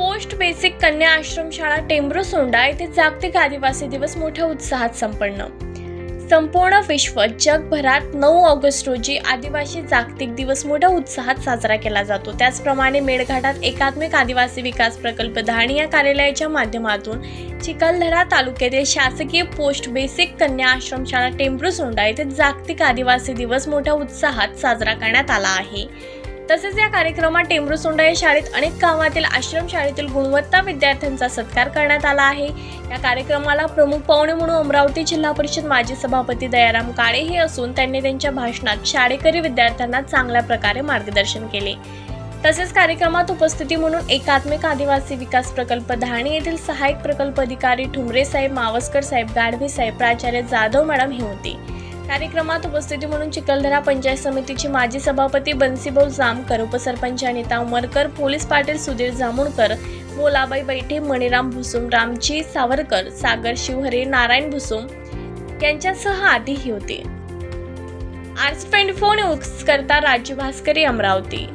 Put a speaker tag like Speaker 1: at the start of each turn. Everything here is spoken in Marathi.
Speaker 1: पोस्ट बेसिक कन्या आश्रमशाळा टेंब्रो सोंडा येथे जागतिक आदिवासी दिवस मोठ्या उत्साहात संपन्न. संपूर्ण विश्व जगभरात नऊ ऑगस्ट रोजी आदिवासी जागतिक दिवस मोठ्या उत्साहात साजरा केला जातो. त्याचप्रमाणे मेळघाटात एकात्मिक आदिवासी विकास प्रकल्प धाणी या कार्यालयाच्या माध्यमातून चिखलदरा तालुक्यातील शासकीय पोस्ट बेसिक कन्या आश्रमशाळा टेंब्रो सोंडा येथे जागतिक आदिवासी दिवस मोठ्या उत्साहात साजरा करण्यात आला आहे. तसेच या कार्यक्रमात टेंबरू सोंडा या शाळेत अनेक गावातील आश्रम शाळेतील गुणवत्ता विद्यार्थ्यांचा सत्कार करण्यात आला आहे. या कार्यक्रमाला प्रमुख पाहुणे म्हणून अमरावती जिल्हा परिषद माजी सभापती दयाराम काळे हे असून त्यांनी त्यांच्या भाषणात शाळेकरी विद्यार्थ्यांना चांगल्या प्रकारे मार्गदर्शन केले. तसेच कार्यक्रमात उपस्थिती म्हणून एकात्मिक आदिवासी विकास प्रकल्प धाणी येथील सहाय्यक प्रकल्प अधिकारी ठुमरे साहेब मावस्कर साहेब गाढवे साहेब प्राचार्य जाधव मॅडम हे होते. कार्यक्रमात उपस्थिती म्हणून चिखलदरा पंचायत समितीचे माजी सभापती बन्सीभाऊ जामकर उपसरपंच अनिता उमरकर पोलीस पाटील सुधीर जामुणकर मोलाबाई बैठे मणिराम भुसुम रामजी सावरकर सागर शिवहरे नारायण भुसुम यांच्यासह आदीही होते. आर्ट्स ट्वेंटी फोर न्यूज करता राजू भास्करी अमरावती.